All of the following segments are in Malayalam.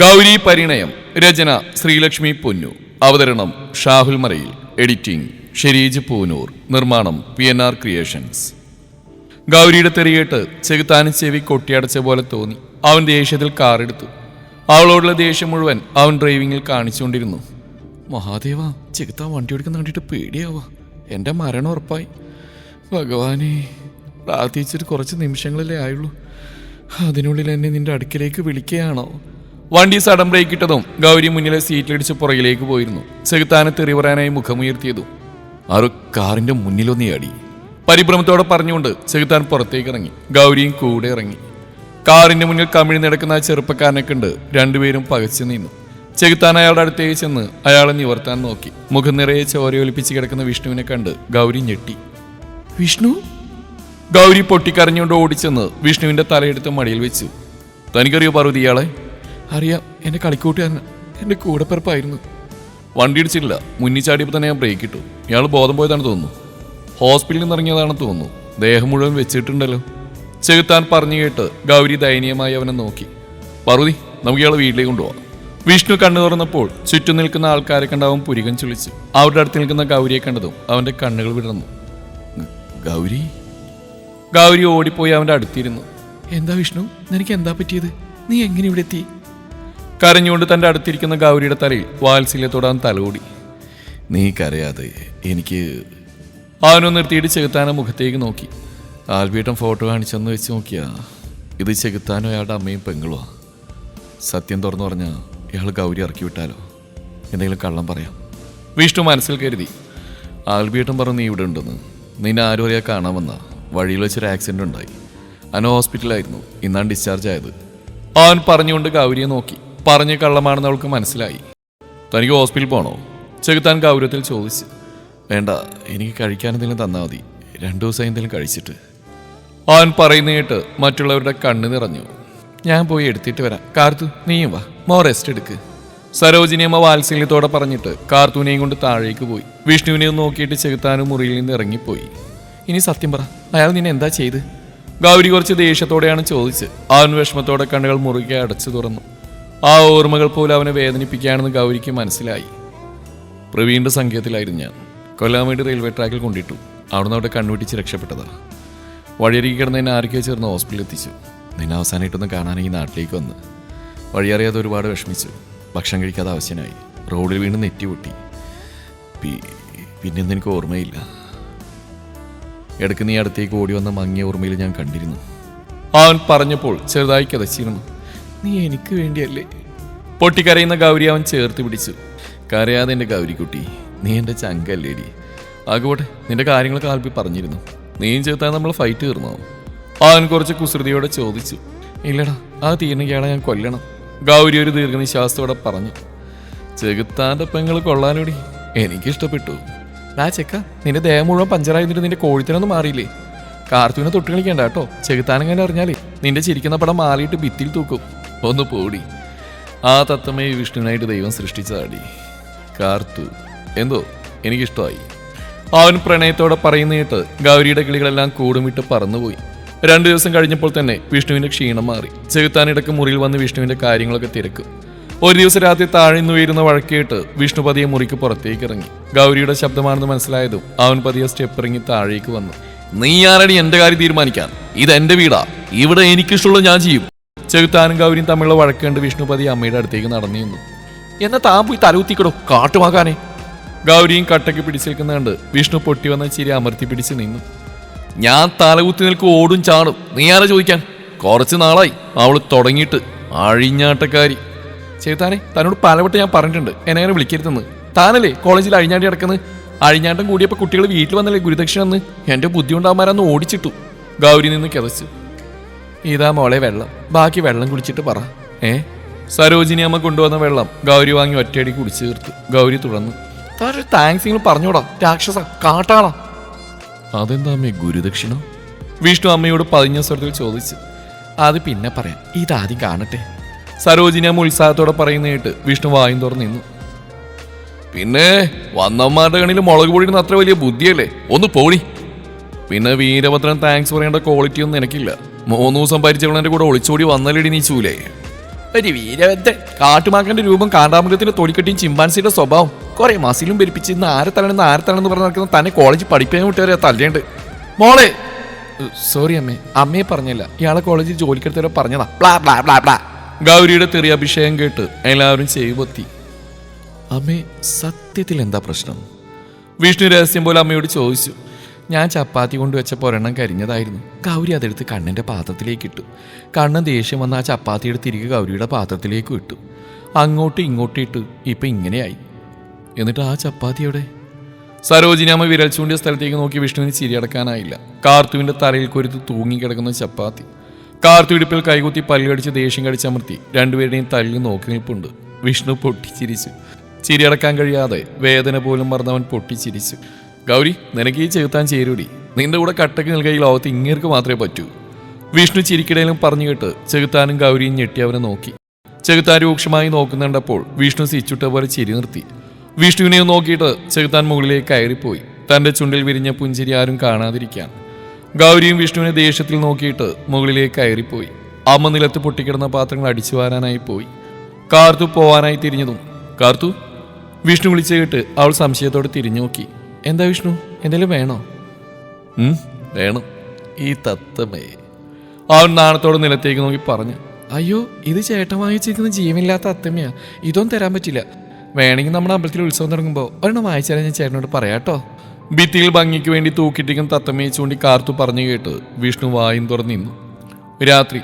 ഗൗരി പരിണയം രചന ശ്രീലക്ഷ്മി പൊന്നു. അവതരണം ഷാഹുൽ മറയിൽ. എഡിറ്റിംഗ് ഷെരീജ് പൂനൂർ. നിർമ്മാണം പി എൻ ആർ ക്രിയേഷൻസ്. ഗൗരിയുടെ തെറിയേട്ട് ചെകുത്താനും ചെവി കൊട്ടിയടച്ച പോലെ തോന്നി. അവൻ ദേഷ്യത്തിൽ കാറെടുത്തു. അവളോടുള്ള ദേഷ്യം മുഴുവൻ അവൻ ഡ്രൈവിങ്ങിൽ കാണിച്ചുകൊണ്ടിരുന്നു. മഹാദേവ ചെകുത്താൻ വണ്ടി ഓടിക്കുന്ന കണ്ടിട്ട് പേടിയാവാ. എന്റെ മരണം ഉറപ്പായി. ഭഗവാനെ പ്രാർത്ഥിച്ചിട്ട് കുറച്ച് നിമിഷങ്ങളല്ലേ ആയുള്ളൂ. അതിനുള്ളിൽ എന്നെ നിന്റെ അടുക്കിലേക്ക് വിളിക്കുകയാണോ? വണ്ടി സഡൻ ബ്രേക്ക് ഇട്ടതും ഗൗരി മുന്നിലെ സീറ്റിലിടിച്ച് പുറകിലേക്ക് പോയിരുന്നു. ചെകുത്താനെ തെറി പറയാനായി മുഖമുയർത്തിയതും. ആറ് കാറിന്റെ മുന്നിലൊന്നിയാടി പരിഭ്രമത്തോടെ പറഞ്ഞുകൊണ്ട് സെഗുത്താൻ പുറത്തേക്ക് ഇറങ്ങി ഗൗരിയും കൂടെ ഇറങ്ങി. കാറിന്റെ മുന്നിൽ കമിഴി നടക്കുന്ന ആ ചെറുപ്പക്കാരനെ കണ്ട് രണ്ടുപേരും പകച്ചു നിന്നു. ചെകുത്താൻ അയാളുടെ അടുത്തേക്ക് ചെന്ന് അയാളെ നിവർത്താൻ നോക്കി. മുഖം നിറയെ ചോരയൊലിപ്പിച്ച് കിടക്കുന്ന വിഷ്ണുവിനെ കണ്ട് ഗൗരി ഞെട്ടി. വിഷ്ണു? ഗൗരി പൊട്ടിക്കരഞ്ഞുകൊണ്ട് ഓടിച്ചെന്ന് വിഷ്ണുവിന്റെ തലയെടുത്ത് മടിയിൽ വെച്ചു. തനിക്കറിയോ പാർവതി ഇയാളെ? അറിയാം എന്റെ കളിക്കൂട്ടുകാരൻ എന്റെ കൂടെപ്പിറപ്പായിരുന്നു. വണ്ടി ഇടിച്ചില്ല മുന്നിൽ ചാടിയപ്പോൾ തന്നെ ഞാൻ ബ്രേക്ക് ഇട്ടു. ഇയാൾ ബോധം പോയതാണ് തോന്നുന്നു. ഹോസ്പിറ്റലിൽ നിന്ന് ഇറങ്ങിയതാണ് തോന്നുന്നു. ദേഹം മുഴുവൻ വെച്ചിട്ടുണ്ടല്ലോ. ചെകുത്താൻ പറഞ്ഞു കേട്ട് ഗൗരി ദയനീയമായി അവനെ നോക്കി. പറുതി നമുക്ക് ഇയാളെ വീട്ടിലേക്ക് കൊണ്ടുപോകാം വിഷ്ണു കണ്ണു തുറന്നപ്പോൾ ചുറ്റും നിൽക്കുന്ന ആൾക്കാരെ കണ്ടവൻ പുരികം ചുളിച്ചു അവരുടെ അടുത്ത് നിൽക്കുന്ന ഗൗരിയെ കണ്ടതും അവന്റെ കണ്ണുകൾ വിടർന്നു. ഗൗരി? ഗൗരി ഓടിപ്പോയി അവന്റെ അടുത്തിരുന്നു. എന്താ വിഷ്ണു? നിനക്ക് എന്താ പറ്റിയത്? നീ എങ്ങനെ ഇവിടെ എത്തി? കരഞ്ഞുകൊണ്ട് തന്റെ അടുത്തിരിക്കുന്ന ഗൗരിയുടെ തലയിൽ വാത്സല്യ തൊടാൻ തലോടി നീ കരയാതെ എനിക്ക് അവനൊന്ന് നിർത്തിയിട്ട് ചെകുത്താനോ മുഖത്തേക്ക് നോക്കി. ആൽബീട്ടം ഫോട്ടോ കാണിച്ചെന്ന് വെച്ച് നോക്കിയാ ഇത് ചെകുത്താനോ അയാളുടെ അമ്മയും പെങ്ങളുവാ സത്യം തുറന്നു പറഞ്ഞാൽ ഇയാൾ ഗൗരി ഇറക്കി വിട്ടാലോ? എന്തെങ്കിലും കള്ളം പറയാം. വിഷ്ണു മനസ്സിൽ കരുതി. ആൽബിയേട്ടൻ പറഞ്ഞു നീ ഇവിടെ ഉണ്ടെന്ന്. നിന്നെ ആരും അറിയാൻ കാണാൻ വന്ന. വഴിയിൽ വെച്ചൊരു ആക്സിഡന്റ് ഉണ്ടായി. അന ഹോസ്പിറ്റലായിരുന്നു ഇന്നാണ് ഡിസ്ചാർജ് ആയത്. അവൻ പറഞ്ഞുകൊണ്ട് ഗൗരിയെ നോക്കി. പറഞ്ഞ കള്ളമാണെന്ന് അവൾക്ക് മനസ്സിലായി. തനിക്ക് ഹോസ്പിറ്റലിൽ പോകണോ ചെകുത്താൻ ഗൗരവത്തിൽ ചോദിച്ചു. വേണ്ട എനിക്ക് കഴിക്കാൻ എന്തെങ്കിലും തന്നാൽ മതി. രണ്ടു ദിവസം എന്തെങ്കിലും കഴിച്ചിട്ട്. അവൻ പറയുന്ന കേട്ട് മറ്റുള്ളവരുടെ കണ്ണ് നിറഞ്ഞു. ഞാൻ പോയി എടുത്തിട്ട് വരാം. കാർത്തു നീയും വാ. മോ റെസ്റ്റ് എടുക്ക്. സരോജിനിയമ്മ വാത്സല്യത്തോടെ പറഞ്ഞിട്ട് കാർത്തൂനെയും കൊണ്ട് താഴേക്ക് പോയി. വിഷ്ണുവിനെ നോക്കിയിട്ട് ചെകുത്താനും മുറിയിൽ നിന്ന് ഇറങ്ങിപ്പോയി. ഇനി സത്യം പറ അയാൾ നിന്നെ എന്താ ചെയ്ത്? ഗൗരി കുറച്ച് ദേഷ്യത്തോടെയാണ് ചോദിച്ച്. അവൻ വിഷമത്തോടെ കണ്ണുകൾ മുറുകെ അടച്ചു തുറന്നു. ആ ഓർമ്മകൾ പോലും അവനെ വേദനിപ്പിക്കുകയാണെന്ന് ഗൗരിക്ക് മനസ്സിലായി. പ്രവീണിന്റെ സംഖ്യത്തിലായിരുന്നു ഞാൻ. കൊല്ലാൻ വേണ്ടി റെയിൽവേ ട്രാക്കിൽ കൊണ്ടിട്ടു. അവിടുന്ന് അവിടെ കണ്ണുവിട്ടിച്ച് രക്ഷപ്പെട്ടതാണ് വഴിയരികെ കിടന്ന് എന്നെ ആരൊക്കെയോ ചേർന്ന് ഹോസ്പിറ്റലിൽ എത്തിച്ചു. നിന്നെ അവസാനമായിട്ടൊന്ന് കാണാൻ ഈ നാട്ടിലേക്ക് വന്ന്. വഴിയറിയാതെ ഒരുപാട് വിഷമിച്ചു. ഭക്ഷണം കഴിക്കാതെ ആവശ്യനായി. റോഡിൽ വീണ് നെറ്റി പൊട്ടി. പിന്നെ പിന്നെയൊന്നും എനിക്ക് ഓർമ്മയില്ല. ഇടയ്ക്ക് നീ അടുത്തേക്ക് ഓടി വന്ന മങ്ങിയ ഓർമ്മയിൽ ഞാൻ കണ്ടിരുന്നു. അവൻ പറഞ്ഞപ്പോൾ ചെറുതായി കിതച്ചിരുന്നു. നീ എനിക്ക് വേണ്ടിയല്ലേ? പൊട്ടിക്കരയുന്ന ഗൗരി അവൻ ചേർത്ത് പിടിച്ചു. കരയാതെ എന്റെ ഗൗരിക്കുട്ടി നീ എന്റെ ചങ്കല്ലേടി. ആകോട്ടെ നിന്റെ കാര്യങ്ങളൊക്കെ ആൽപ്പി പറഞ്ഞിരുന്നു. നീയും ചേർത്താൽ നമ്മൾ ഫൈറ്റ് തീർന്നോ? അവൻ കുറച്ച് കുസൃതിയോടെ ചോദിച്ചു. ഇല്ലടാ ആ തീർന്നയാളെ ഞാൻ കൊല്ലണം. ഗൗരി ഒരു ദീർഘനിശ്വാസത്തോടെ പറഞ്ഞു. ചെകുത്താന്റെ പെങ്ങൾ കൊള്ളാനോടി എനിക്കിഷ്ടപ്പെട്ടു. ആ ചെക്ക നിന്റെ ദേഹം മുഴുവൻ പഞ്ചറായിരുന്നിട്ട് നിന്റെ കോഴിത്തനൊന്നും മാറിയില്ലേ? കാർത്തൂനെ തൊട്ട് കളിക്കണ്ട കേട്ടോ. ചെകുത്താനെങ്ങനെ അറിഞ്ഞാലേ നിന്റെ ചിരിക്കുന്ന പടം മാറിയിട്ട് ഭിത്തിയിൽ തൂക്കും. ഒന്ന് പോടി. ആ തത്തമ്മയെ വിഷ്ണുവിനായിട്ട് ദൈവം സൃഷ്ടിച്ചതാടി. കാർത്തു എന്തോ എനിക്കിഷ്ടമായി. അവൻ പ്രണയത്തോടെ പറയുന്ന കേട്ട് ഗൗരിയുടെ കിളികളെല്ലാം കൂടുമിട്ട് പറന്നുപോയി. രണ്ടു ദിവസം കഴിഞ്ഞപ്പോൾ തന്നെ വിഷ്ണുവിന്റെ ക്ഷീണം മാറി. ചെകുത്താനിടക്ക് മുറിയിൽ വന്ന് വിഷ്ണുവിന്റെ കാര്യങ്ങളൊക്കെ തിരക്കും. ഒരു ദിവസം രാത്രി താഴെ നിന്ന് ഉയരുന്ന വഴക്കേട്ട് വിഷ്ണു പതിയെ മുറിക്ക് പുറത്തേക്ക് ഇറങ്ങി. ഗൗരിയുടെ ശബ്ദമാണെന്ന് മനസ്സിലായതും അവൻ പതിയെ സ്റ്റെപ്പ് ഇറങ്ങി താഴേക്ക് വന്നു. നീ ആരടി എന്റെ കാര്യം തീരുമാനിക്കാൻ. ഇത് എന്റെ വീടാ. ഇവിടെ എനിക്കിഷ്ടമുള്ളത് ഞാൻ ചെയ്യും. ചെകുത്താനും ഗൗരിയും തമ്മിലുള്ള വഴക്ക് വിഷ്ണുപതി വിഷ്ണു അമ്മയുടെ അടുത്തേക്ക് നടന്നു നിന്നു എന്നാ താൻ പോയി തലകുത്തിക്കടോ കാട്ടുമാക്കാനെ. ഗൗരിയും കട്ടയ്ക്ക് പിടിച്ചേക്കുന്ന കണ്ട് വിഷ്ണു പൊട്ടി വന്ന ചിരി അമർത്തി പിടിച്ച് നിന്നു. ഞാൻ തലകുത്തി നിൽക്കും ഓടും ചാടും നീ ആരാ ചോദിക്കാൻ? കുറച്ച് നാളായി അവൾ തുടങ്ങിയിട്ട് അഴിഞ്ഞാട്ടക്കാരി. ചേത്താനെ തന്നോട് പലവട്ടം ഞാൻ പറഞ്ഞിട്ടുണ്ട് എന്നെ അങ്ങനെ വിളിക്കരുതെന്ന്. താനല്ലേ കോളേജിൽ അഴിഞ്ഞാട്ടി കിടക്കുന്നത് അഴിഞ്ഞാട്ടം കൂടിയപ്പോൾ കുട്ടികൾ വീട്ടിൽ വന്നല്ലേ ഗുരുദക്ഷിണെന്ന്? എന്റെ ബുദ്ധി ഓടിച്ചിട്ടു. ഗൗരി നിന്ന് കിതച്ചു. ഇതാ മോളെ വെള്ളം. ബാക്കി വെള്ളം കുടിച്ചിട്ട് പറ. ഏ? സരോജിനി അമ്മ കൊണ്ടുവന്ന വെള്ളം ഗൗരി വാങ്ങി ഒറ്റയടി കുടിച്ചു തീർത്തു. ഗൗരി തുടർന്നു താങ്ക്സ് നിങ്ങൾ പറഞ്ഞോടാ. രാക്ഷസ കാട്ടാളാ. അതെന്താ അമ്മേ ഗുരുദക്ഷിണ? വിഷ്ണു അമ്മയോട് പതിഞ്ഞ സ്വരത്തിൽ ചോദിച്ചു. അത് പിന്നെ പറയാം. ഇതാദ്യം കാണട്ടെ. സരോജിനി അമ്മ ഉത്സാഹത്തോടെ പറയുന്ന കേട്ട് വിഷ്ണു വായും തുറന്നു നിന്നു. പിന്നെ വന്നമ്മാരുടെ കണിയിൽ മുളക് പൊടിയുന്ന അത്ര വലിയ ബുദ്ധിയല്ലേ? ഒന്ന് പോളി പിന്നെ വീരഭദ്രൻ താങ്ക്സ് പറയേണ്ട ക്വാളിറ്റി ഒന്നും എനിക്കില്ല. മൂന്ന് ദിവസം പരിചയമുള്ളതിന്റെ കൂടെ ഒളിച്ചോടി വന്നലിടി നീ ചൂലേ? ഒരു വീരവത്തെ കാട്ടുമാക്കന്റെ രൂപം കാണ്ടാമൃഗത്തിന്റെ തൊടിക്കെട്ടിയും ചിമ്പാൻസിയുടെ സ്വഭാവം. കുറെ മസിലും പെരുപ്പിച്ച് ഇന്ന് ആരെ തലണെന്ന് ആരെ തലണെന്ന് പറഞ്ഞ് നടക്കുന്ന തന്നെ കോളേജിൽ പഠിപ്പിക്കാൻ വിട്ടുവരെ തല്ലേണ്ട്. മോളെ! സോറി അമ്മേ. അമ്മയെ പറഞ്ഞില്ല. ഇയാളെ കോളേജിൽ ജോലിക്കെടുത്തവരെ പറഞ്ഞതാ. ഗൗരിയുടെ തെറിയ അഭിഷേകം കേട്ട് എല്ലാവരും ചെയ്യുപൊത്തി അമ്മേ സത്യത്തിൽ എന്താ പ്രശ്നം? വിഷ്ണു രഹസ്യം പോലെ അമ്മയോട് ചോദിച്ചു. ഞാൻ ചപ്പാത്തി കൊണ്ട് വെച്ചപ്പോൾ ഒരെണ്ണം കരിഞ്ഞതായിരുന്നു. ഗൗരി അതെടുത്ത് കണ്ണന്റെ പാത്രത്തിലേക്ക് ഇട്ടു. കണ്ണൻ ദേഷ്യം വന്ന് ആ ചപ്പാത്തി എടുത്ത് തിരികെ ഗൗരിയുടെ പാത്രത്തിലേക്കും ഇട്ടു. അങ്ങോട്ടും ഇങ്ങോട്ടും ഇട്ടു ഇപ്പം ഇങ്ങനെയായി. എന്നിട്ട് ആ ചപ്പാത്തി സരോജിനി അമ്മ വിരൽ ചൂണ്ടിയ സ്ഥലത്തേക്ക് നോക്കി വിഷ്ണുവിന് ചിരിയടക്കാനായില്ല കാർത്തുവിന്റെ തലയിൽ കൊരുത്ത് തൂങ്ങിക്കിടക്കുന്ന ചപ്പാത്തി. കാർത്തു ഇടുപ്പിൽ കൈകുത്തി പല്ലുകടിച്ച് ദേഷ്യം കടിച്ചമർത്തി രണ്ടുപേരുടെയും തല്ലിൽ നോക്കി നിൽപ്പുണ്ട്. വിഷ്ണു പൊട്ടിച്ചിരിച്ചു. ചിരിയടക്കാൻ കഴിയാതെ വേദന പോലും മറന്നവൻ പൊട്ടിച്ചിരിച്ചു. ഗൗരി നിനക്ക് ഈ ചെകുത്താൻ ചേരൂടി. നിന്റെ കൂടെ കട്ടക്ക് നിൽക്കുക ഈ ലോകത്ത് ഇങ്ങേർക്ക് മാത്രമേ പറ്റൂ. വിഷ്ണു ചിരിക്കിടയിലും പറഞ്ഞു കേട്ട് ചെകുത്താനും ഗൗരിയും ഞെട്ടി അവനെ നോക്കി. ചെകുത്താൻ രൂക്ഷമായി നോക്കുന്നുണ്ടപ്പോൾ വിഷ്ണു സിച്ചുട്ട പോലെ ചിരി നിർത്തി. വിഷ്ണുവിനെ നോക്കിയിട്ട് ചെകുത്താൻ മുകളിലേക്ക് കയറിപ്പോയി. തന്റെ ചുണ്ടിൽ വിരിഞ്ഞ പുഞ്ചിരി ആരും കാണാതിരിക്കാൻ. ഗൗരിയും വിഷ്ണുവിനെ ദേഷ്യത്തിൽ നോക്കിയിട്ട് മുകളിലേക്ക് കയറിപ്പോയി. അമ്മ നിലത്ത് പൊട്ടിക്കിടന്ന പാത്രങ്ങൾ അടിച്ചു വാരാനായി പോയി. കാർത്തു പോവാനായി തിരിഞ്ഞതും കാർത്തു? വിഷ്ണു വിളിച്ചു കേട്ട് അവൾ സംശയത്തോടെ തിരിഞ്ഞു നോക്കി. എന്താ വിഷ്ണു? എന്തെങ്കിലും വേണോ? വേണം. ഈ തത്തമേ അവൻ നാണത്തോട് നിലത്തേക്ക് നോക്കി പറഞ്ഞു. അയ്യോ ഇത് ചേട്ടൻ വാങ്ങിച്ചിരിക്കുന്ന ജീവനില്ലാത്ത അത്തമ്മയാ ഇതൊന്നും തരാൻ പറ്റില്ല. വേണമെങ്കിൽ നമ്മുടെ അമ്പലത്തിൽ ഉത്സവം തുടങ്ങുമ്പോൾ ഒരെണ്ണം വായിച്ചാലേ ഞാൻ ചേട്ടനോട് പറയാട്ടോ ഭിത്തിയിൽ ഭംഗിക്ക് വേണ്ടി തൂക്കിട്ടിരിക്കുന്ന തത്തമ്മയെ ചൂണ്ടി കാർത്തു പറഞ്ഞു കേട്ട് വിഷ്ണു വായും തുറന്നു നിന്നു. രാത്രി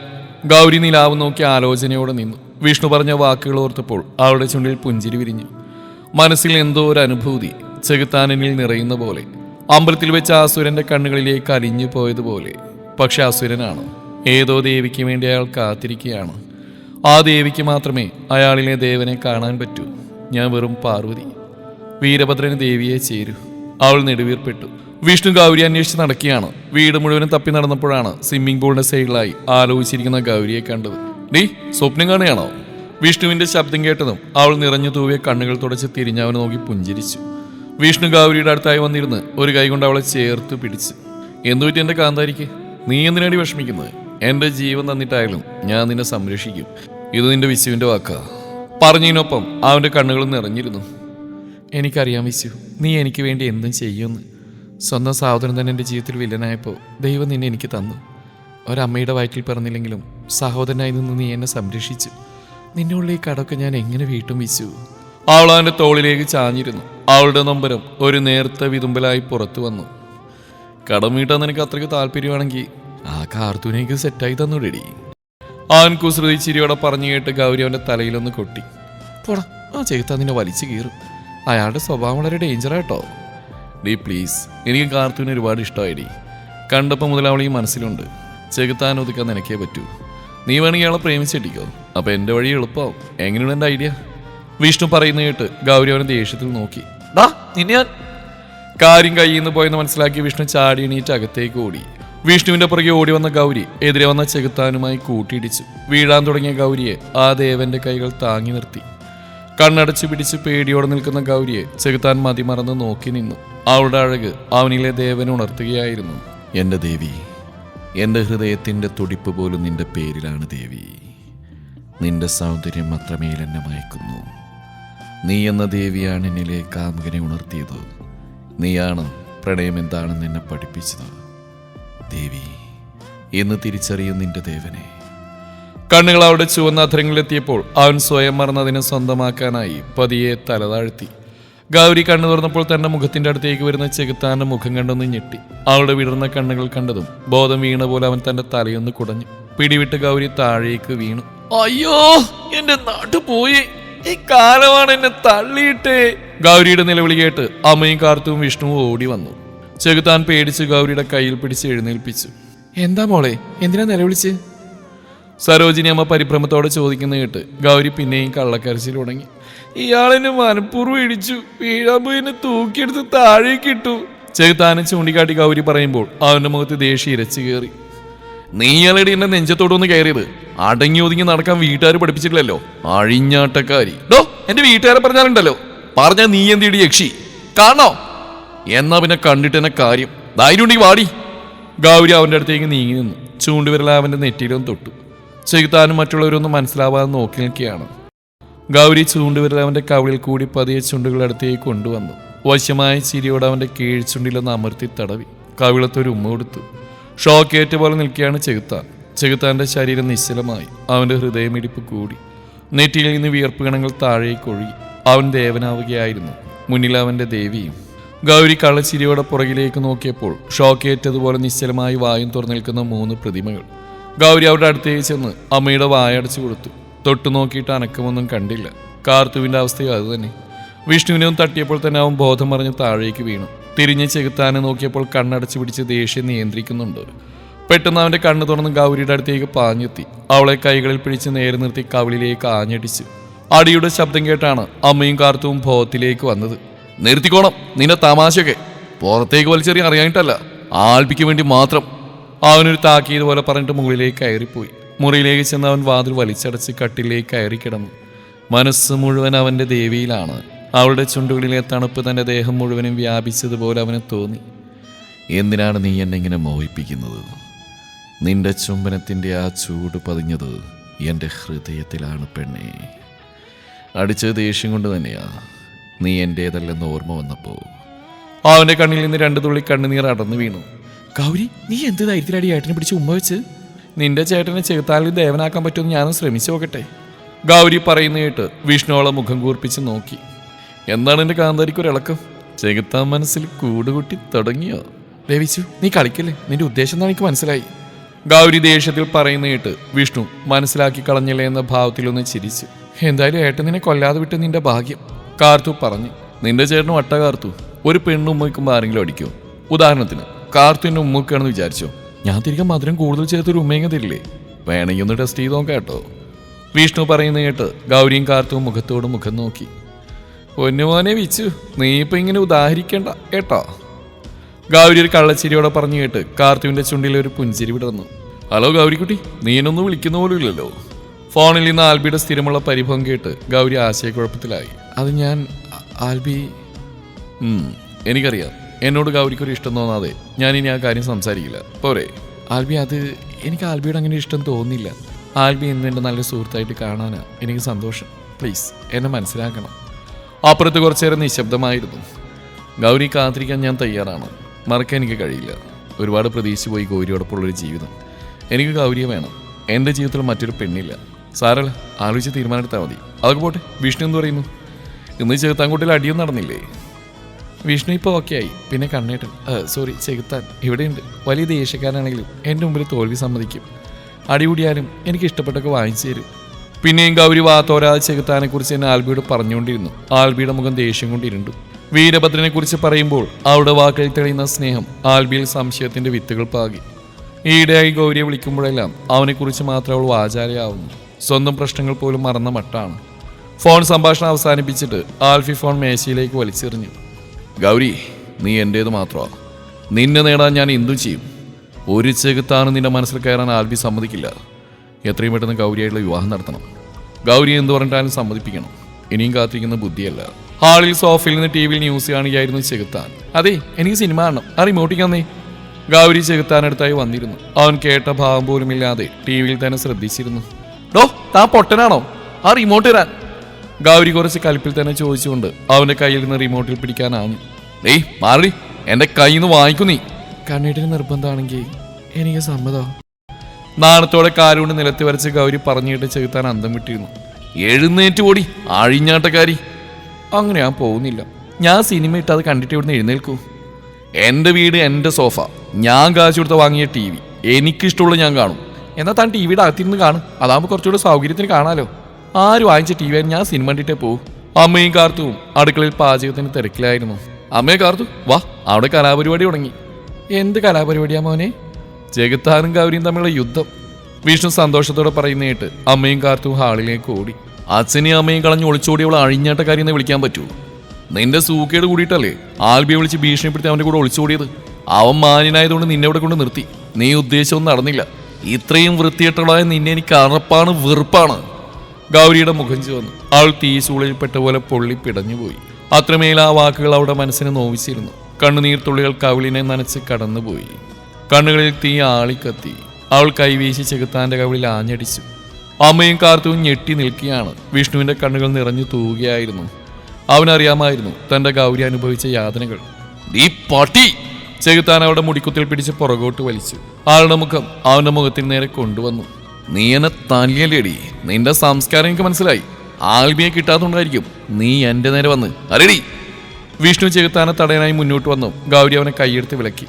ഗൗരി നിലാവ് നോക്കി ആലോചനയോടെ നിന്നു. വിഷ്ണു പറഞ്ഞ വാക്കുകൾ ഓർത്തപ്പോൾ അവളുടെ ചുണ്ടിൽ പുഞ്ചിരി വിരിഞ്ഞു. മനസ്സിൽ എന്തോ ഒരു അനുഭൂതി. ചെകുത്താനനിൽ നിറയുന്ന പോലെ അമ്പലത്തിൽ വെച്ച അസുരന്റെ കണ്ണുകളിലേക്ക് അലിഞ്ഞു പോയതുപോലെ പക്ഷെ അസുരനാണ്. ഏതോ ദേവിക്ക് വേണ്ടി അയാൾ കാത്തിരിക്കുകയാണ്. ആ ദേവിക്ക് മാത്രമേ അയാളിലെ ദേവനെ കാണാൻ പറ്റൂ. ഞാൻ വെറും പാർവതി. വീരഭദ്രന് ദേവിയെ ചേരൂ. അവൾ നെടുവീർപ്പെട്ടു. വിഷ്ണു ഗൗരി അന്വേഷിച്ച് നടക്കുകയാണ്. വീട് മുഴുവനും തപ്പി നടന്നപ്പോഴാണ് സ്വിമ്മിംഗ് പൂളിന്റെ സൈഡിലായി ആലോചിച്ചിരിക്കുന്ന ഗൗരിയെ കണ്ടത്. നീ സ്വപ്നം കാണുകയാണോ? വിഷ്ണുവിന്റെ ശബ്ദം കേട്ടതും അവൾ നിറഞ്ഞു തൂവിയ കണ്ണുകൾ തുടച്ച് തിരിഞ്ഞവനെ നോക്കി പുഞ്ചിരിച്ചു. വിഷ്ണു ഗൗരിയുടെ അടുത്തായി വന്നിരുന്ന് ഒരു കൈ കൊണ്ട് അവളെ ചേർത്ത് പിടിച്ച്. എന്തുപറ്റി എന്റെ കാന്താരിക്ക്? നീ എന്തിനാടി വിഷമിക്കുന്നത്? എന്റെ ജീവൻ തന്നിട്ടായാലും ഞാൻ നിന്നെ സംരക്ഷിക്കും. ഇത് നിന്റെ വിശുവിന്റെ വാക്കാ. പറഞ്ഞതിനൊപ്പം അവന്റെ കണ്ണുകൾ നിറഞ്ഞിരുന്നു. എനിക്കറിയാം വിശു നീ എനിക്ക് വേണ്ടി എന്തും ചെയ്യുമെന്ന്. സ്വന്തം സഹോദരൻ തന്നെ എന്റെ ജീവിതത്തിൽ വില്ലനായപ്പോൾ ദൈവം നിന്നെ എനിക്ക് തന്നു. ഒരമ്മയുടെ വയറ്റിൽ പറഞ്ഞില്ലെങ്കിലും സഹോദരനായി നിന്ന് നീ എന്നെ സംരക്ഷിച്ചു. നിന്നുള്ള ഈ കടമൊക്കെ ഞാൻ എങ്ങനെ വീട്ടും വിശു? അവൾ അവന്റെ തോളിലേക്ക് ചാഞ്ഞിരുന്നു. അവളുടെ നൊമ്പരം ഒരു നേർത്ത വിതുമ്പലായി പുറത്തു വന്നു. കടം വീട്ടാൻ നിനക്ക് അത്രയ്ക്ക് താല്പര്യമാണെങ്കിൽ ആ കാർത്തൂനേക്ക് സെറ്റായി തന്നൂടെടി. അവൻ കുസൃതി ചിരിയോടെ പറഞ്ഞു കേട്ട് ഗൗരി അവന്റെ തലയിലൊന്ന് കൊട്ടി. പോടാ ആ ചെകുത്താൻ നിന്നെ വലിച്ചു കീറും. അയാളുടെ സ്വഭാവം വളരെ ഡേഞ്ചറാട്ടോ ഡീ പ്ലീസ് എനിക്ക് കാർത്തൂനെ ഒരുപാട് ഇഷ്ടമായിടി. കണ്ടപ്പോൾ മുതൽ അവൾ ഈ മനസ്സിലുണ്ട്. ചെകുത്താൻ ഒതുക്കാൻ നിനക്കേ പറ്റൂ. നീ വേണമെങ്കിൽ അവളെ പ്രേമിച്ചിട്ടിക്കോ. അപ്പോൾ എന്റെ വഴി എളുപ്പമാവും എങ്ങനെയാണ് എന്റെ ഐഡിയ വിഷ്ണു പറയുന്ന കേട്ട് ഗൗരി അവനെ ദേഷ്യത്തിൽ നോക്കി. ഡാ നിന്നെ ഞാൻ. കാര്യം കയ്യിൽ നിന്ന് പോയെന്ന് മനസ്സിലാക്കി വിഷ്ണു ചാടി എണീറ്റ് അകത്തേക്ക് ഓടി. വിഷ്ണുവിന്റെ പുറകെ ഓടി വന്ന ഗൗരി എതിരെ വന്ന ചെകുത്താനുമായി കൂട്ടിയിടിച്ചു. വീഴാൻ തുടങ്ങിയ ഗൗരിയെ ആ ദേവന്റെ കൈകൾ താങ്ങി നിർത്തി. കണ്ണടച്ചു പിടിച്ച് പേടിയോടെ നിൽക്കുന്ന ഗൗരിയെ ചെകുത്താൻ മതിമറന്ന് നോക്കി നിന്നു. അവളുടെ അഴക് അവനിലെ ദേവൻ ഉണർത്തുകയായിരുന്നു. എന്റെ ദേവി എന്റെ ഹൃദയത്തിന്റെ തുടിപ്പ് പോലും നിന്റെ പേരിലാണ് ദേവി. നിന്റെ സൗന്ദര്യം മാത്രമേ എന്നെ മയക്കുന്നു. നീ എന്ന ദേവിയാണ് എന്നിലെ കാമുകനെ ഉണർത്തിയത്. നീയാണ് പ്രണയം എന്താണെന്ന് എന്നെ പഠിപ്പിച്ചത്. ദേവി എന്ന് തിരിച്ചറിയും നിന്റെ ദേവനെ. കണ്ണുകൾ അവിടെ ചുവന്ന അധരങ്ങളിലെത്തിയപ്പോൾ അവൻ സ്വയം മറന്നതിനെ സ്വന്തമാക്കാനായി പതിയെ തലതാഴ്ത്തി. ഗൗരി കണ്ണു തുറന്നപ്പോൾ തന്റെ മുഖത്തിന്റെ അടുത്തേക്ക് വരുന്ന ചെകുത്താന്റെ മുഖം കണ്ടൊന്ന് ഞെട്ടി. അവളുടെ വിടർന്ന കണ്ണുകൾ കണ്ടതും ബോധം വീണ പോലെ അവൻ തന്റെ തലയൊന്ന് കുടഞ്ഞു. പിടിവിട്ട് ഗൗരി താഴേക്ക് വീണു. അയ്യോ എന്റെ നാട്ടു പോയി. ഈ കാലമാണ് എന്നെ തള്ളിയിട്ടേ. ഗൗരിയുടെ നിലവിളി കേട്ട് അമ്മയും കാർത്തുവും വിഷ്ണുവും ഓടി വന്നു. ചെകുത്താൻ പേടിച്ച് ഗൗരിയുടെ കയ്യിൽ പിടിച്ച് എഴുന്നേൽപ്പിച്ചു. എന്താ മോളെ? എന്തിനാ നിലവിളിച്ച്? സരോജിനി അമ്മ പരിഭ്രമത്തോടെ ചോദിക്കുന്ന കേട്ട് ഗൗരി പിന്നെയും കള്ളക്കരച്ചിൽ തുടങ്ങി. ഇയാളെന്നെ മനഃപൂർവം ഇടിച്ചു. വീഴാൻ പോയി എന്നെ തൂക്കിയെടുത്ത് താഴേക്കിട്ടു ചെകുത്താനെ ചൂണ്ടിക്കാട്ടി ഗൗരി പറയുമ്പോൾ അവന്റെ മുഖത്ത് ദേഷ്യം ഇരച്ചു കയറി. നീ എന്റെ എന്നെ നെഞ്ചത്തോടൊന്ന് കയറിയത്? അടങ്ങി ഒതുങ്ങി നടക്കാൻ വീട്ടുകാർ പഠിപ്പിച്ചിട്ടില്ലല്ലോ. അഴിഞ്ഞാട്ടക്കാരി. ഡോ എന്റെ വീട്ടുകാരെ പറഞ്ഞാലുണ്ടല്ലോ. പറഞ്ഞ നീ എന്തിടി യക്ഷി? കാണോ എന്നാ പിന്നെ കണ്ടിട്ട് എന്നെ കാര്യം. ധൈര്യം ഉണ്ടെങ്കിൽ വാടി. ഗൗരി അവന്റെ അടുത്തേക്ക് നീങ്ങി നിന്നു. ചൂണ്ടുവിരൽ അവന്റെ നെറ്റിയിലും തൊട്ടു. ചെകുത്താനും മറ്റുള്ളവരൊന്നും മനസ്സിലാവാതെ നോക്കി നിൽക്കുകയാണ്. ഗൗരി ചൂണ്ടുവിരൽ അവന്റെ കവിളിൽ കൂടി പതിയെ ചുണ്ടുകളടുത്തേക്ക് കൊണ്ടുവന്നു. വശ്യമായ ചിരിയോടെ അവന്റെ കീഴ്ചുണ്ടിലൊന്ന് അമർത്തി തടവി. കവിളത്തൊരു ഉമ്മ കൊടുത്തു. ഷോക്കേറ്റ പോലെ നിൽക്കുകയാണ് ചെകുത്താൻ. ചെകുത്താന്റെ ശരീരം നിശ്ചലമായി. അവന്റെ ഹൃദയമിടിപ്പ് കൂടി. നെറ്റിയിൽ നിന്ന് വിയർപ്പ് ഗണങ്ങൾ താഴേക്ക് അവൻ ദേവനാവുകയായിരുന്നു. മുന്നിൽ അവന്റെ ദേവിയും. ഗൗരി കള്ളച്ചിരിയോടെ പുറകിലേക്ക് നോക്കിയപ്പോൾ ഷോക്കേറ്റതുപോലെ നിശ്ചലമായി വായും തുറന്നു നിൽക്കുന്ന മൂന്ന് പ്രതിമകൾ. ഗൗരി അവരുടെ അടുത്തേക്ക് ചെന്ന് അമ്മയുടെ വായടച്ചു കൊടുത്തു. തൊട്ടു നോക്കിയിട്ട് അനക്കമൊന്നും കണ്ടില്ല. കാർത്തുവിന്റെ അവസ്ഥയും അതുതന്നെ. വിഷ്ണുവിനെ ഒന്ന് തട്ടിയപ്പോൾ തന്നെ അവൻ ബോധം മറിഞ്ഞ് താഴേക്ക് വീണു. തിരിഞ്ഞ് ചെകുത്താനെ നോക്കിയപ്പോൾ കണ്ണടച്ച് പിടിച്ച് ദേഷ്യം നിയന്ത്രിക്കുന്നുണ്ട് പെട്ടെന്ന് അവന്റെ കണ്ണ് തുറന്ന് ഗൗരിയുടെ അടുത്തേക്ക് പാഞ്ഞെത്തി. അവളെ കൈകളിൽ പിടിച്ച് നേരെ നിർത്തി കവിളിലേക്ക് ആഞ്ഞടിച്ചു. അടിയുടെ ശബ്ദം കേട്ടാണ് അമ്മയും കാർത്തുവും ബോധത്തിലേക്ക് വന്നത്. നിർത്തിക്കോണം നിന്റെ തമാശയൊക്കെ. പുറത്തേക്ക് വലിച്ചെറിയ അറിയാനിട്ടല്ല ആൽപ്പിക്ക് വേണ്ടി മാത്രം. അവനൊരു താക്കീത് പോലെ പറഞ്ഞിട്ട് മുകളിലേക്ക് കയറിപ്പോയി. മുറിയിലേക്ക് ചെന്ന് അവൻ വാതിൽ വലിച്ചടച്ച് കട്ടിലേക്ക് കയറി കിടന്നു. മനസ്സ് മുഴുവൻ അവന്റെ ദേവിയിലാണ്. അവളുടെ ചുണ്ടുകളിലെ തണുപ്പ് തന്റെ ദേഹം മുഴുവനും വ്യാപിച്ചതുപോലെ അവന് തോന്നി. എന്തിനാണ് നീ എന്നെ ഇങ്ങനെ മോഹിപ്പിക്കുന്നത്? നിന്റെ ചുംബനത്തിന്റെ ആ ചൂട് പതിഞ്ഞത് എന്റെ ഹൃദയത്തിലാണ് പെണ്ണേ. അടിച്ച ദേഷ്യം കൊണ്ട് തന്നെയാ. നീ എന്റേതല്ലെന്ന് ഓർമ്മ വന്നപ്പോൾ അവന്റെ കണ്ണിൽ നിന്ന് രണ്ട് തുള്ളി കണ്ണുനീർ അടന്നു വീണു. ഗൗരി നീ എന്ത് ധൈര്യത്തിലടി ഏട്ടനെ പിടിച്ച് ഉമ്മ വെച്ച്? നിന്റെ ചേട്ടനെ ചെകുത്താലിൽ ദേവനാക്കാൻ പറ്റുമെന്ന് ഞാനും ശ്രമിച്ചു നോക്കട്ടെ. ഗൗരി പറയുന്ന കേട്ട് വിഷ്ണുവളെ മുഖം കൂർപ്പിച്ച് നോക്കി. എന്താണ് എന്റെ കാന്താരിക്ക് ഒരു ഇളക്കം. ചെകുത്താൻ മനസ്സിൽ കൂടുകൂട്ടി തുടങ്ങിയോ? ദേവിച്ചു നീ കളിക്കല്ലേ? നിന്റെ ഉദ്ദേശം എന്താണ് എനിക്ക് മനസ്സിലായി. ഗൗരി ദേഷ്യത്തിൽ പറയുന്ന കേട്ട് വിഷ്ണു മനസ്സിലാക്കി കളഞ്ഞില്ലേ എന്ന ഭാവത്തിലൊന്ന് ചിരിച്ചു. എന്തായാലും ഏട്ടൻ നിന്നെ കൊല്ലാതെ വിട്ട് നിന്റെ ഭാഗ്യം. കാർത്തു പറഞ്ഞു. നിന്റെ ചേട്ടന് വട്ട കാർത്തു ഒരു പെണ്ണ് ഉമ്മയ്ക്കുമ്പോൾ ആരെങ്കിലും അടിക്കോ? ഉദാഹരണത്തിന് കാർത്തുവിന്റെ ഉമ്മക്കാണെന്ന് വിചാരിച്ചോ? ഞാൻ തിരികെ മധുരം കൂടുതൽ ചേർത്തൊരു ഉമ്മയങ്ങ തരില്ലേ? വേണമെങ്കിൽ ഒന്ന് ടെസ്റ്റ് ചെയ്ത് നോക്കാം കേട്ടോ. വിഷ്ണു പറയുന്ന കേട്ട് ഗൗരിയും കാർത്തുവും മുഖത്തോട് മുഖം നോക്കി. പൊന്നുമോനെ വിച്ചു നീ ഇപ്പൊ ഇങ്ങനെ ഉദാഹരിക്കണ്ട കേട്ടോ? ഗൗരി ഒരു കള്ളച്ചിരിയോടെ പറഞ്ഞു കേട്ട് കാർത്തിവിന്റെ ചുണ്ടിൽ ഒരു പുഞ്ചിരി വിടർന്നു. ഹലോ ഗൗരിക്കുട്ടി നീ വിളിക്കുന്ന പോലും ഇല്ലല്ലോ ഫോണിൽ നിന്ന് ആൽബിയുടെ സ്ഥിരമുള്ള പരിഭവം കേട്ട് ഗൗരി ആശയക്കുഴപ്പത്തിലായി. അത് ഞാൻ ആൽബി എനിക്കറിയാം. എന്നോട് ഗൗരിക്കൊരു ഇഷ്ടം തോന്നാതെ ഞാൻ ഇനി ആ കാര്യം സംസാരിക്കില്ല. പോരെ. ആൽബി അത് എനിക്ക് ആൽബിയോട് അങ്ങനെ ഇഷ്ടം തോന്നില്ല ആൽബി എന്നെ നല്ല സുഹൃത്തായിട്ട് കാണാനാണ് എനിക്ക് സന്തോഷം. പ്ലീസ് എന്നെ മനസ്സിലാക്കണം. അപ്പുറത്ത് കുറച്ചേരം നിശബ്ദമായിരുന്നു. ഗൗരി കാത്തിരിക്കാൻ ഞാൻ തയ്യാറാണ്. മറക്കാൻ എനിക്ക് കഴിയില്ല. ഒരുപാട് പ്രതീക്ഷിച്ച് പോയി ഗൗരിയോടൊപ്പമുള്ളൊരു ജീവിതം. എനിക്ക് ഗൗരിയെ വേണം. എന്റെ ജീവിതത്തിൽ മറ്റൊരു പെണ്ണില്ല. സാരല്ല ആലോചിച്ച് തീരുമാനമെടുത്താൽ മതി. അതൊക്കെ പോട്ടെ വിഷ്ണു എന്ന് പറയുന്നു? ഇന്ന് ചെറുത്താൻകുട്ടിയിൽ അടിയും നടന്നില്ലേ? വിഷ്ണു ഇപ്പോൾ ഓക്കെ ആയി. പിന്നെ കണ്ണേട്ടൻ സോറി ചെകുത്താൻ ഇവിടെയുണ്ട്. വലിയ ദേഷ്യക്കാരാണെങ്കിലും എന്റെ മുമ്പിൽ തോൽവി സമ്മതിക്കും. അടികൂടിയാലും എനിക്ക് ഇഷ്ടപ്പെട്ടൊക്കെ വാങ്ങിച്ചു തരും. പിന്നെയും ഗൗരി വാത്തോരാതെ ചെകുത്താനെ കുറിച്ച് എന്നെ ആൽബിയോട് പറഞ്ഞുകൊണ്ടിരുന്നു. ആൽബിയുടെ മുഖം ദേഷ്യം കൊണ്ടിരുണ്ടു വീരഭദ്രനെ കുറിച്ച് പറയുമ്പോൾ അവളുടെ വാക്കിൽ തെളിയുന്ന സ്നേഹം ആൽബിയിൽ സംശയത്തിന്റെ വിത്തുകൾ പാകി. ഈയിടെയായി ഗൗരിയെ വിളിക്കുമ്പോഴെല്ലാം അവനെക്കുറിച്ച് മാത്രം അവൾ വാചാലയാവുന്നു. സ്വന്തം പ്രശ്നങ്ങൾ പോലും മറന്ന മട്ടാണ്. ഫോൺ സംഭാഷണം അവസാനിപ്പിച്ചിട്ട് ആൽഫി ഫോൺ മേശയിലേക്ക് വലിച്ചെറിഞ്ഞു. ഗൗരി നീ എന്റേത് മാത്രമാ നിന്നെ നേടാൻ ഞാൻ എന്തു ചെയ്യും? ഒരു ചെകുത്താണ് നിന്റെ മനസ്സിൽ കയറാൻ ആൽബി സമ്മതിക്കില്ല. എത്രയും പെട്ടെന്ന് ഗൗരിയായിട്ടുള്ള വിവാഹം നടത്തണം. ഗൗരി എന്ത് പറഞ്ഞിട്ടാലും സമ്മതിപ്പിക്കണം. ഇനിയും കാത്തിരിക്കുന്ന ബുദ്ധിയല്ല. ഹാളിൽ സോഫയിൽ നിന്ന് ടി വിയിൽ ന്യൂസ് കാണുകയായിരുന്നു ചെകുത്താൻ. അതെ എനിക്ക് സിനിമ കാണണം. ആ റിമോട്ടിൽ തന്നേ ഗൗരി ചെകുത്താനടുത്തായി വന്നിരുന്നു. അവൻ കേട്ട ഭാവം പോലും ഇല്ലാതെ ടി വിയിൽ തന്നെ ശ്രദ്ധിച്ചിരുന്നു. ഡോ താ പൊട്ടനാണോ? ആ റിമോട്ട് തരാൻ ഗൗരി കുറച്ച് കലിപ്പിൽ തന്നെ ചോദിച്ചുകൊണ്ട് അവന്റെ കയ്യിൽ നിന്ന് റിമോട്ടിൽ പിടിക്കാനാണ് ഏയ് മാറി. എന്റെ കയ്യിൽ നിന്ന് വാങ്ങിക്കു നീ. കണ്ണീട്ടിന് നിർബന്ധമാണെങ്കിൽ എനിക്ക് സമ്മതം. നാണത്തോടെ കാലുകൊണ്ട് നിലത്ത് വരച്ച് ഗൗരി പറഞ്ഞിട്ട് ചെകുത്താൻ അന്തം വിട്ടിരുന്നു. എഴുന്നേറ്റ് ഓടി അഴിഞ്ഞാട്ടക്കാരി അങ്ങനെ ഞാൻ പോകുന്നില്ല. ഞാൻ സിനിമ ഇട്ട് അത് കണ്ടിട്ട് ഇവിടുന്ന് എഴുന്നേൽക്കൂ. എന്റെ വീട് എന്റെ സോഫ. ഞാൻ കാശ് കൊടുത്ത് വാങ്ങിയ ടി വി. എനിക്കിഷ്ടമുള്ള ഞാൻ കാണും. എന്നാൽ താൻ ടി വിയുടെ അകത്തിരുന്ന് കാണും. അതാകുമ്പോൾ കുറച്ചുകൂടെ സൗകര്യത്തിന് കാണാലോ. ആര് വാങ്ങിച്ച ടി വി ഞാൻ സിനിമ കണ്ടിട്ടേ പോകും അമ്മയും കാർത്തുവും അടുക്കളയിൽ പാചകത്തിന് തിരക്കിലായിരുന്നു. അമ്മയെ കാർത്തു വാ. അവിടെ കലാപരിപാടി തുടങ്ങി. എന്ത് കലാപരിപാടിയാ മോനെ? ജഗത്താനും ഗൗരിയും തമ്മിലുള്ള യുദ്ധം വിഷ്ണു സന്തോഷത്തോടെ പറയുന്ന കേട്ട് അമ്മയും കാർത്തും ഹാളിലേക്ക് ഓടി. അച്ഛനെയും അമ്മയും കളഞ്ഞ് ഒളിച്ചോടിയവൾ അഴിഞ്ഞാട്ടക്കാരി കാര്യം വിളിക്കാൻ പറ്റൂ. നിന്റെ സൂക്കേട് കൂടിയിട്ടല്ലേ ആൽബിയെ വിളിച്ച് ഭീഷണിപ്പെടുത്തി അവന്റെ കൂടെ ഒളിച്ചോടിയത്? അവൻ മാന്യനായതുകൊണ്ട് നിന്നെ ഇവിടെ കൊണ്ട് നിർത്തി. നീ ഉദ്ദേശമൊന്നും നടന്നില്ല. ഇത്രയും വൃത്തികെട്ടവളായ നിന്നെ എനിക്ക് അറപ്പാണ് വെറുപ്പാണ്. ഗൗരിയുടെ മുഖം ചുവന്നു. അവൾ പെട്ട പോലെ പൊള്ളി പിടഞ്ഞുപോയി. അത്രമേൽ ആ വാക്കുകൾ അവളുടെ മനസ്സിനെ നോവിച്ചിരുന്നു. കണ്ണുനീർ തുള്ളികൾ കവിളിനെ നനച്ച് കടന്നുപോയി. കണ്ണുകളിൽ തീ ആളിക്കത്തി. അവൾ കൈവീശി ചെകുത്താന്റെ കവിളിൽ ആഞ്ഞടിച്ചു. അമ്മയും കാർത്തുവും ഞെട്ടി നിൽക്കുകയാണ്. വിഷ്ണുവിന്റെ കണ്ണുകൾ നിറഞ്ഞു തൂവുകയായിരുന്നു അവനറിയാമായിരുന്നു തന്റെ ഗൗരി അനുഭവിച്ച യാതനകൾ. നീ പാട്ടി! ചെകുത്താൻ അവളുടെ മുടിക്കുത്തിൽ പിടിച്ച് പുറകോട്ട് വലിച്ചു. ആളുടെ മുഖം അവന്റെ മുഖത്തിന് നേരെ കൊണ്ടുവന്നു. നീ എന്നെ തല്ലിയല്ലേടി? നിന്റെ സംസ്കാരം എനിക്ക് മനസ്സിലായി. ആൽബിയെ കിട്ടാത്തതുകൊണ്ടായിരിക്കും നീ എന്റെ നേരെ വന്ന്. അരടി വിഷ്ണു ചെകുത്താനെ തടയാനായി മുന്നോട്ട് വന്നു. ഗൗരി അവനെ കൈയെടുത്ത് വിലക്കി.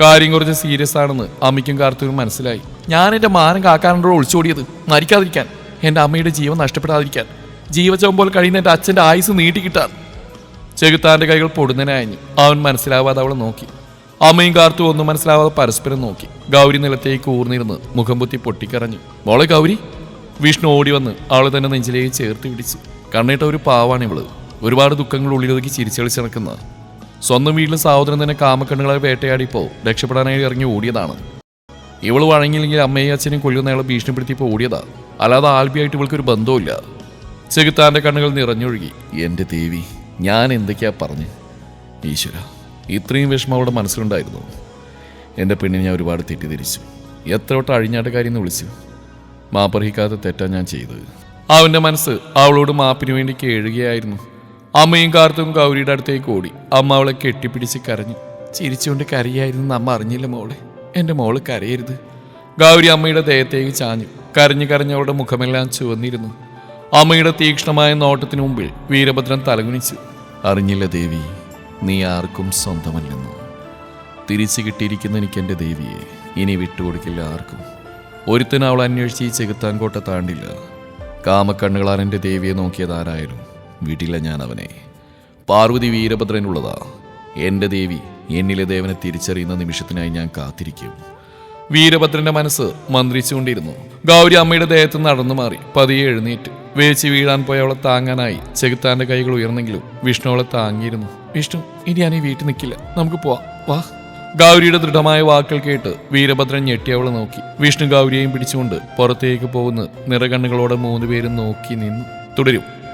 കാര്യം കുറച്ച് സീരിയസ് ആണെന്ന് അമ്മയ്ക്കും കാർത്തൂരും മനസ്സിലായി. ഞാൻ എന്റെ മാനം കാക്കാനോട് ഒളിച്ചോടിയത് മരിക്കാതിരിക്കാൻ എന്റെ അമ്മയുടെ ജീവൻ നഷ്ടപ്പെടാതിരിക്കാൻ ജീവചോമ്പോൾ കഴിയുന്ന എന്റെ അച്ഛന്റെ ആയുസ് നീട്ടിക്കിട്ടാൻ. ചെകുത്താന്റെ കൈകൾ പൊടുന്നതിനയഞ്ഞു അവൻ മനസ്സിലാവാതെ അവളെ നോക്കി. അമ്മയും കാർത്തു ഒന്നും മനസ്സിലാവാതെ പരസ്പരം നോക്കി. ഗൗരി നിലത്തേക്ക് ഊർന്നിരുന്ന് മുഖം പൊത്തി പൊട്ടിക്കറഞ്ഞു മോളെ ഗൗരി വിഷ്ണു ഓടി വന്ന് അവളെ തന്നെ നെഞ്ചിലേക്ക് ചേർത്ത് പിടിച്ചു. കണ്ണിട്ട ഒരു പാവാണ് ഇവൾ. ഒരുപാട് ദുഃഖങ്ങൾ ഉള്ളിലൊതുക്കി ചിരിച്ചളിച്ച് നടക്കുന്ന സ്വന്തം വീട്ടിലെ സഹോദരൻ തന്നെ കാമക്കണ്ണുകളെ വേട്ടയാടിപ്പോ രക്ഷപ്പെടാനായി ഇറങ്ങി ഓടിയതാണ്. ഇവൾ വഴങ്ങിയില്ലെങ്കിൽ അമ്മയും അച്ഛനെയും കൊല്ലുന്നയാളെ ഭീഷണിപ്പെടുത്തിയപ്പോൾ ഓടിയതാ. അല്ലാതെ ആൽബിയായിട്ട് ഇവൾക്കൊരു ബന്ധവുമില്ല. ചെകുത്താന്റെ കണ്ണുകൾ നിറഞ്ഞൊഴുകി. എന്റെ ദേവി ഞാൻ എന്തൊക്കെയാ പറഞ്ഞ്? ഈശ്വര ഇത്രയും വിഷമം അവളുടെ മനസ്സിലുണ്ടായിരുന്നു. എന്റെ പെണ്ണിനെ ഞാൻ ഒരുപാട് തെറ്റിദ്ധരിച്ചു. എത്ര വട്ടം കാര്യം എന്ന് വിളിച്ചു. മാപ്പർഹിക്കാത്ത തെറ്റാ ഞാൻ ചെയ്തത്. അവന്റെ മനസ്സ് അവളോട് മാപ്പിന് വേണ്ടി കേഴുകയായിരുന്നു. അമ്മയും കാർത്തും ഗൗരിയുടെ അടുത്തേക്ക് ഓടി. അമ്മ അവളെ കെട്ടിപ്പിടിച്ച് കരഞ്ഞു. ചിരിച്ചുകൊണ്ട് കരയായിരുന്നു അമ്മ അറിഞ്ഞില്ല മോളെ. എന്റെ മോൾ കരയരുത്. ഗൗരി അമ്മയുടെ ദേഹത്തേക്ക് ചാഞ്ഞു. കരഞ്ഞു കരഞ്ഞ് അവളുടെ മുഖമെല്ലാം ചുവന്നിരുന്നു. അമ്മയുടെ തീക്ഷ്ണമായ നോട്ടത്തിനു മുമ്പിൽ വീരഭദ്രൻ തലകുനിച്ചു. അറിഞ്ഞില്ല ദേവി നീ ആർക്കും സ്വന്തമല്ലെന്ന്. തിരിച്ചു കിട്ടിയിരിക്കുന്ന എനിക്ക് എന്റെ ദേവിയെ ഇനി വിട്ടുകൊടുക്കില്ല ആർക്കും. ഒരുത്തൻ അവൾ അന്വേഷിച്ച് ഈ ചെകുത്താൻകോട്ട താണ്ടില്ല. കാമക്കണ്ണുകളാൻ എന്റെ ദേവിയെ നോക്കിയത് ആരായാലും വിടില്ല ഞാൻ അവനെ പാർവതി വീരഭദ്രനുള്ളതാ എന്റെ ദേവി എന്നിലെ ദേവനെ തിരിച്ചറിയുന്ന നിമിഷത്തിനായി ഞാൻ കാത്തിരിക്കും. വീരഭദ്രന്റെ മനസ്സ് മന്ത്രിച്ചുകൊണ്ടിരുന്നു. ഗൗരി അമ്മയുടെ ദേഹത്ത് നടന്നു മാറി പതിയെ എഴുന്നേറ്റ്. വേച്ച് വീഴാൻ പോയ അവളെ താങ്ങാനായി ചെകുത്താന്റെ കൈകൾ ഉയർന്നെങ്കിലും വിഷ്ണു അവളെ താങ്ങിയിരുന്നു. വിഷ്ണു ഇനി ഞാൻ ഈ വീട്ടിൽ നിൽക്കില്ല. നമുക്ക് പോവാം. വാ. ഗൗരിയുടെ ദൃഢമായ വാക്കുകൾ കേട്ട് വീരഭദ്രൻ ഞെട്ടി അവളെ നോക്കി. വിഷ്ണു ഗൗരിയെയും പിടിച്ചുകൊണ്ട് പുറത്തേക്ക് പോകുന്ന നിറകണ്ണുകളോടെ മൂന്നുപേരും നോക്കി നിന്നു തുടരും.